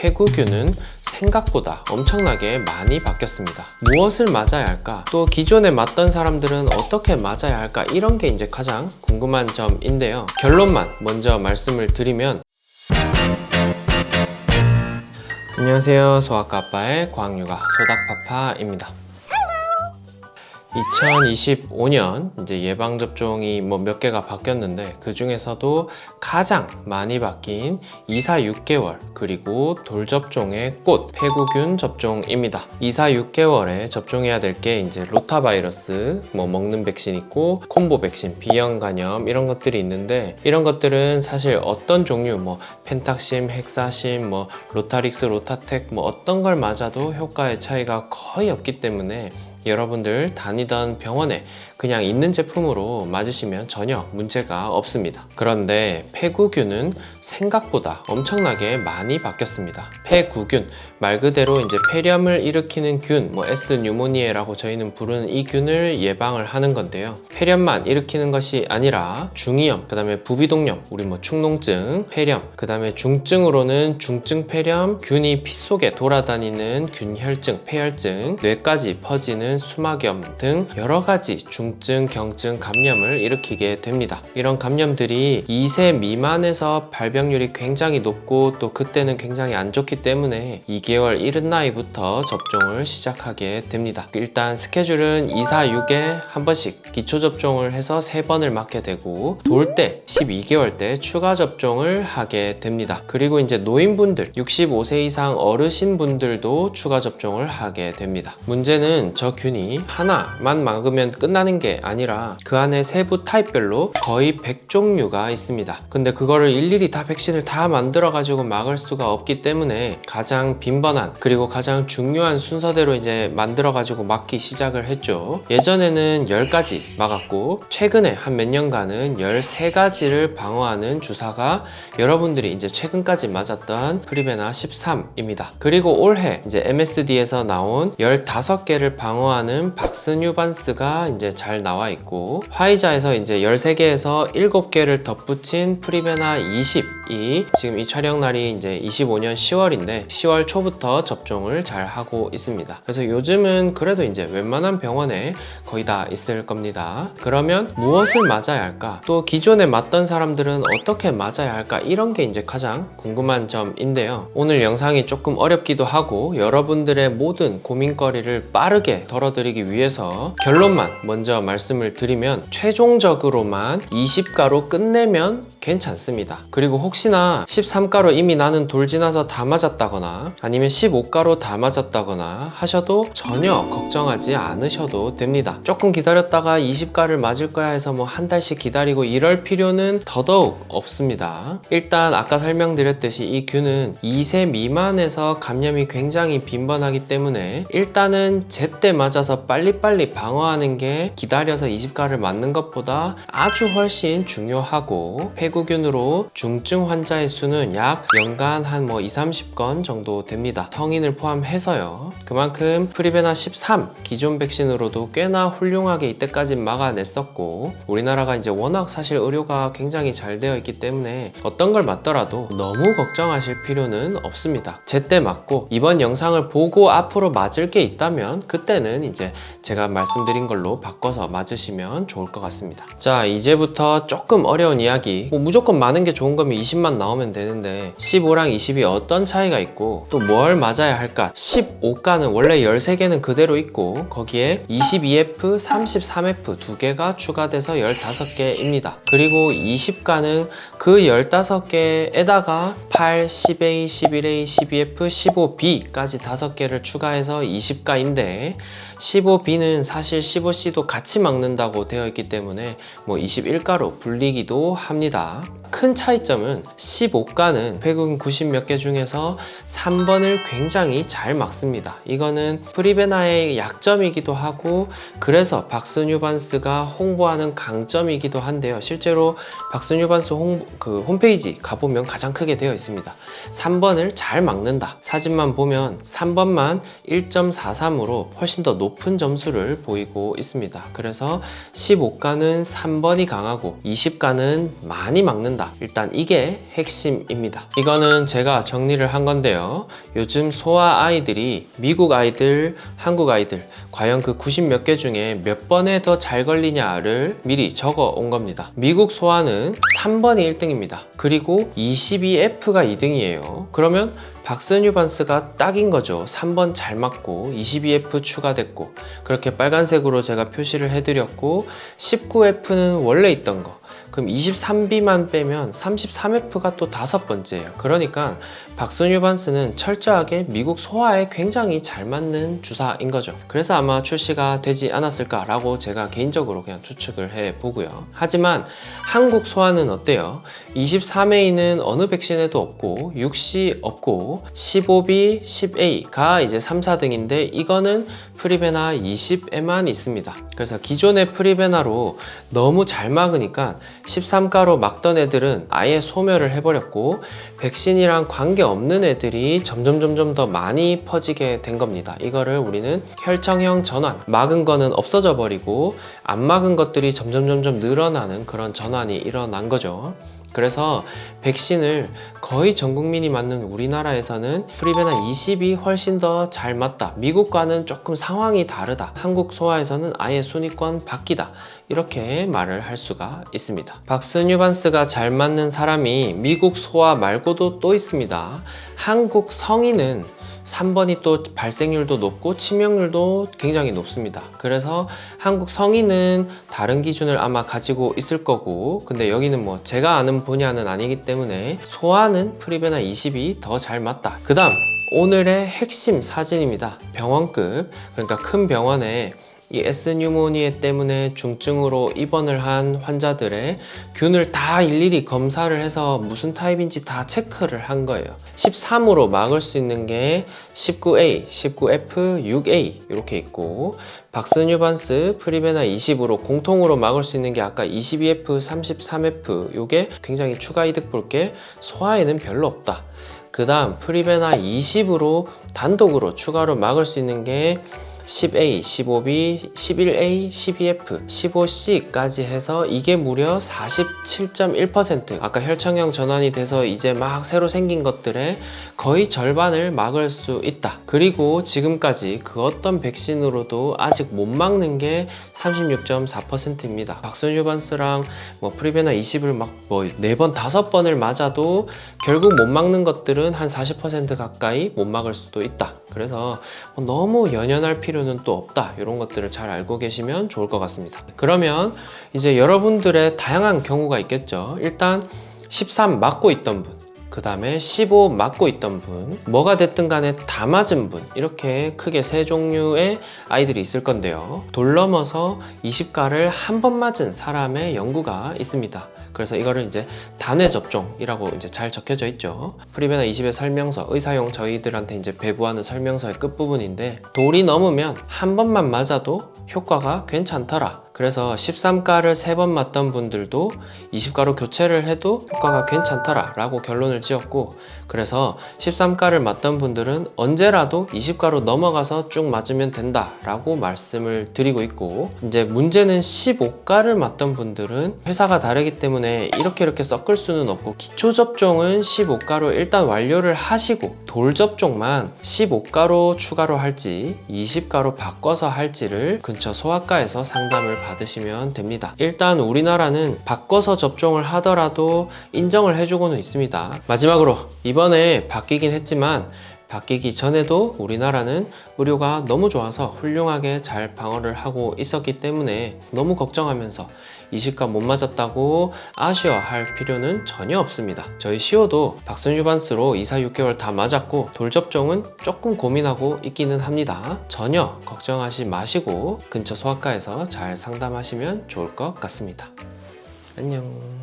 폐구균은 생각보다 엄청나게 많이 바뀌었습니다. 무엇을 맞아야 할까? 또 기존에 맞던 사람들은 어떻게 맞아야 할까? 이런 게 이제 가장 궁금한 점인데요. 결론만 먼저 말씀을 드리면 안녕하세요. 소아과 아빠의 과학육아 소닥파파입니다. 2025년 이제 예방 접종이 뭐 몇 개가 바뀌었는데 그 중에서도 가장 많이 바뀐 2사 6개월 그리고 돌 접종의 꽃 폐구균 접종입니다. 2사 6개월에 접종해야 될 게 이제 로타 바이러스 뭐 먹는 백신 있고 콤보 백신 비형 간염 이런 것들이 있는데 이런 것들은 사실 어떤 종류 뭐 펜탁심, 헥사심, 뭐 로타릭스, 로타텍 뭐 어떤 걸 맞아도 효과의 차이가 거의 없기 때문에 여러분들 다니던 병원에 그냥 있는 제품으로 맞으시면 전혀 문제가 없습니다. 그런데 폐구균은 생각보다 엄청나게 많이 바뀌었습니다. 폐구균 말 그대로 이제 폐렴을 일으키는 균, 뭐 S 뉴모니에라고 저희는 부르는 이 균을 예방을 하는 건데요. 폐렴만 일으키는 것이 아니라 중이염, 그다음에 부비동염, 우리 뭐 축농증, 폐렴, 그다음에 중증으로는 중증 폐렴, 균이 피 속에 돌아다니는 균혈증, 폐혈증, 뇌까지 퍼지는 수막염 등 여러 가지 중 증, 경증 감염을 일으키게 됩니다. 이런 감염들이 2세 미만에서 발병률이 굉장히 높고 또 그때는 굉장히 안 좋기 때문에 2개월 이른 나이부터 접종을 시작하게 됩니다. 일단 스케줄은 2, 4, 6에 한 번씩 기초 접종을 해서 3번을 맞게 되고 돌 때 12개월 때 추가 접종을 하게 됩니다. 그리고 이제 노인분들 65세 이상 어르신 분들도 추가 접종을 하게 됩니다. 문제는 저 균이 하나만 막으면 끝나는 게 아니라 그 안에 세부 타입별로 거의 100종류가 있습니다. 근데 그거를 일일이 다 백신을 다 만들어 가지고 막을 수가 없기 때문에 가장 빈번한 그리고 가장 중요한 순서대로 이제 만들어 가지고 막기 시작을 했죠. 예전에는 10가지 막았고 최근에 한 몇 년간은 13가지를 방어하는 주사가 여러분들이 이제 최근까지 맞았던 프리베나 13입니다. 그리고 올해 이제 MSD에서 나온 15개를 방어하는 박스뉴반스가 이제 잘 나와 있고 화이자에서 이제 13개에서 7개를 덧붙인 프리베나 20이 지금 이 촬영 날이 이제 25년 10월인데 10월 초부터 접종을 잘 하고 있습니다. 그래서 요즘은 그래도 이제 웬만한 병원에 거의 다 있을 겁니다. 그러면 무엇을 맞아야 할까? 또 기존에 맞던 사람들은 어떻게 맞아야 할까? 이런 게 이제 가장 궁금한 점인데요. 오늘 영상이 조금 어렵기도 하고 여러분들의 모든 고민거리를 빠르게 덜어드리기 위해서 결론만 먼저 말씀을 드리면 최종적으로만 20가로 끝내면 괜찮습니다. 그리고 혹시나 13가로 이미 나는 돌 지나서 다 맞았다거나 아니면 15가로 다 맞았다거나 하셔도 전혀 걱정하지 않으셔도 됩니다. 조금 기다렸다가 20가를 맞을 거야 해서 뭐 한 달씩 기다리고 이럴 필요는 더더욱 없습니다. 일단 아까 설명드렸듯이 이 균은 2세 미만에서 감염이 굉장히 빈번하기 때문에 일단은 제때 맞아서 빨리빨리 방어하는 게 기 다려서 20가를 맞는 것보다 아주 훨씬 중요하고 폐구균으로 중증 환자의 수는 약 연간 한 뭐 2, 30건 정도 됩니다. 성인을 포함해서요. 그만큼 프리베나 13 기존 백신으로도 꽤나 훌륭하게 이때까지 막아냈었고 우리나라가 이제 워낙 사실 의료가 굉장히 잘 되어 있기 때문에 어떤 걸 맞더라도 너무 걱정하실 필요는 없습니다. 제때 맞고 이번 영상을 보고 앞으로 맞을 게 있다면 그때는 이제 제가 말씀드린 걸로 바꿔 서 맞으시면 좋을 것 같습니다. 자 이제부터 조금 어려운 이야기 뭐 무조건 많은 게 좋은 거면 20만 나오면 되는데 15랑 20이 어떤 차이가 있고 또 뭘 맞아야 할까 15가는 원래 13개는 그대로 있고 거기에 22F, 33F 두 개가 추가돼서 15개입니다. 그리고 20가는 그 15개에다가 8, 10A, 11A, 12F, 15B까지 5개를 추가해서 20가인데 15B는 사실 15C도 같이 막는다고 되어 있기 때문에 뭐 21가로 불리기도 합니다. 큰 차이점은 15가는 회군 90 몇 개 중에서 3번을 굉장히 잘 막습니다. 이거는 프리베나의 약점이기도 하고 그래서 박스뉴반스가 홍보하는 강점이기도 한데요. 실제로 박스뉴반스 홍, 그 홈페이지 가보면 가장 크게 되어 있습니다. 3번을 잘 막는다. 사진만 보면 3번만 1.43으로 훨씬 더 높은 점수를 보이고 있습니다. 그래서 15가는 3번이 강하고 20가는 많이 막는다. 일단 이게 핵심입니다. 이거는 제가 정리를 한 건데요. 요즘 소아 아이들이 미국 아이들, 한국 아이들 과연 그 90 몇 개 중에 몇 번에 더 잘 걸리냐를 미리 적어 온 겁니다. 미국 소아는 3번이 1등입니다. 그리고 22F가 2등이에요. 그러면 박스뉴 반스가 딱인 거죠. 3번 잘 맞고 22F 추가됐고 그렇게 빨간색으로 제가 표시를 해드렸고 19F는 원래 있던 거. 그럼 23B만 빼면 33F가 또 다섯 번째예요. 그러니까 박스뉴 반스는 철저하게 미국 소아에 굉장히 잘 맞는 주사인 거죠. 그래서 아마 출시가 되지 않았을까 라고 제가 개인적으로 그냥 추측을 해 보고요. 하지만 한국 소아는 어때요? 23A는 어느 백신에도 없고 6C 없고 15B, 10A가 이제 3, 4등인데 이거는 프리베나 20에만 있습니다. 그래서 기존의 프리베나로 너무 잘 막으니까 13가로 막던 애들은 아예 소멸을 해버렸고 백신이랑 관계 없는 애들이 점점 점점 더 많이 퍼지게 된 겁니다. 이거를 우리는 혈청형 전환 막은 거는 없어져 버리고 안 막은 것들이 점점 점점 늘어나는 그런 전환이 일어난 거죠. 그래서 백신을 거의 전 국민이 맞는 우리나라에서는 프리베나 20이 훨씬 더 잘 맞다. 미국과는 조금 상황이 다르다. 한국 소아에서는 아예 순위권 바뀌다. 이렇게 말을 할 수가 있습니다. 박스 뉴반스가 잘 맞는 사람이 미국 소아 말고도 또 있습니다. 한국 성인은 3번이 또 발생률도 높고 치명률도 굉장히 높습니다. 그래서 한국 성인은 다른 기준을 아마 가지고 있을 거고, 근데 여기는 뭐 제가 아는 분야는 아니기 때문에 소아는 프리베나 20이 더 잘 맞다. 그 다음, 오늘의 핵심 사진입니다. 병원급, 그러니까 큰 병원에 이 S뉴모니아 때문에 중증으로 입원을 한 환자들의 균을 다 일일이 검사를 해서 무슨 타입인지 다 체크를 한 거예요. 13으로 막을 수 있는 게 19A, 19F, 6A 이렇게 있고 박스뉴반스, 프리베나 20으로 공통으로 막을 수 있는 게 아까 22F, 33F 요게 굉장히 추가 이득 볼 게 소아에는 별로 없다. 그 다음 프리베나 20으로 단독으로 추가로 막을 수 있는 게 10A, 15B, 11A, 12F, 15C까지 해서 이게 무려 47.1% 아까 혈청형 전환이 돼서 이제 막 새로 생긴 것들의 거의 절반을 막을 수 있다. 그리고 지금까지 그 어떤 백신으로도 아직 못 막는 게 36.4%입니다. 박스뉴반스랑 뭐 프리베나 20을 막 뭐 4번, 5번을 맞아도 결국 못 막는 것들은 한 40% 가까이 못 막을 수도 있다. 그래서 뭐 너무 연연할 필요는 또 없다. 이런 것들을 잘 알고 계시면 좋을 것 같습니다. 그러면 이제 여러분들의 다양한 경우가 있겠죠. 일단 13 맞고 있던 분, 그 다음에 15 맞고 있던 분, 뭐가 됐든 간에 다 맞은 분, 이렇게 크게 세 종류의 아이들이 있을 건데요. 돌 넘어서 20가를 한 번 맞은 사람의 연구가 있습니다. 그래서 이거를 이제 단회 접종이라고 이제 잘 적혀져 있죠. 프리베나 20의 설명서, 의사용 저희들한테 이제 배부하는 설명서의 끝부분인데, 돌이 넘으면 한 번만 맞아도 효과가 괜찮더라. 그래서 13가를 3번 맞던 분들도 20가로 교체를 해도 효과가 괜찮더라 라고 결론을 지었고 그래서 13가를 맞던 분들은 언제라도 20가로 넘어가서 쭉 맞으면 된다 라고 말씀을 드리고 있고 이제 문제는 15가를 맞던 분들은 회사가 다르기 때문에 이렇게 이렇게 섞을 수는 없고 기초 접종은 15가로 일단 완료를 하시고 돌 접종만 15가로 추가로 할지 20가로 바꿔서 할지를 근처 소아과에서 상담을 받 으시면 됩니다. 일단 우리나라는 바꿔서 접종을 하더라도 인정을 해주고는 있습니다. 마지막으로 이번에 바뀌긴 했지만 바뀌기 전에도 우리나라는 의료가 너무 좋아서 훌륭하게 잘 방어를 하고 있었기 때문에 너무 걱정하면서 이식과 못 맞았다고 아쉬워할 필요는 전혀 없습니다. 저희 시오도 박순유 반스로 2, 4, 6개월 다 맞았고 돌 접종은 조금 고민하고 있기는 합니다. 전혀 걱정하지 마시고 근처 소아과에서 잘 상담하시면 좋을 것 같습니다. 안녕.